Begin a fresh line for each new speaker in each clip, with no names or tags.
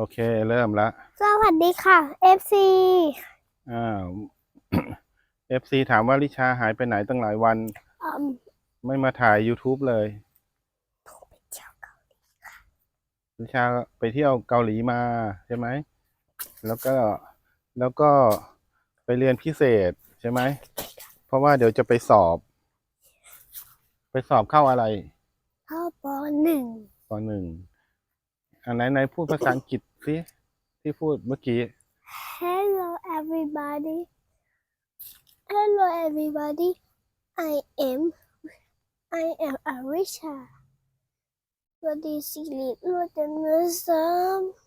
โอเค เริ่มละ
สวัสดีค่ะ FC
อ้าว FC ถามว่าลิชาหายไปไหนตั้งหลายวัน
อืม
ไม่มาถ่าย YouTube เลย
ไปเที่ยวเกาหลี
ลิชาไปเที่ยวเกาหลีมาใช่ไหม แล้วก็แล้วก็ไปเรียนพิเศษใช่ไหม เพราะว่าเดี๋ยวจะไปสอบ ไปสอบเข้าอะไร
เข้าปหนึ่ง
ปหนึ่ง อันไหนไหนพูดภาษาอังกฤษสิที่พูดเมื่อกี้
Hello everybody Hello everybody I am I am Arisha What is secret What the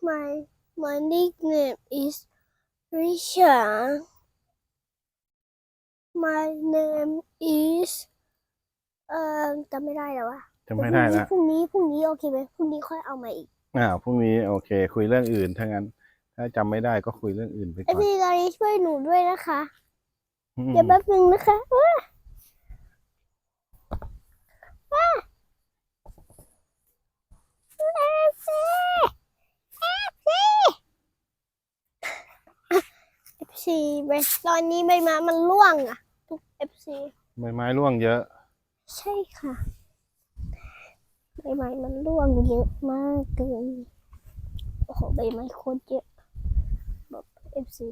My my nickname is Risha My name is เอ่อจำไม่ได้แล้วอะ
จะไม่ได้ละ
พรุ่งนี้พรุ่งนี้โอเคไหมพรุ่งนี้ค่อยเอามาอีก
อ่าพรุ่งนี้โอเค คุยเรื่องอื่นถ้างั้น ถ้าจำไม่ได้ก็คุยเรื่องอื่นไป
ไอ
ก่อน
พี่ตอนนี้ช่วยหนูด้วยนะคะ
อืม
เดี๋ยวแป๊บนึงนะคะว้าว้าเอฟซีเอฟซีเอฟซีไปตอนนี้ใบไม้มันร่วงอะทุกเอฟซี
ใบไม้ร่วงเยอะ
ใช่ค่ะ ใบไม้มันร่วงเยอะมากเกิน โอ้โห ใบไม้โคตรเยอะแบบเอฟซี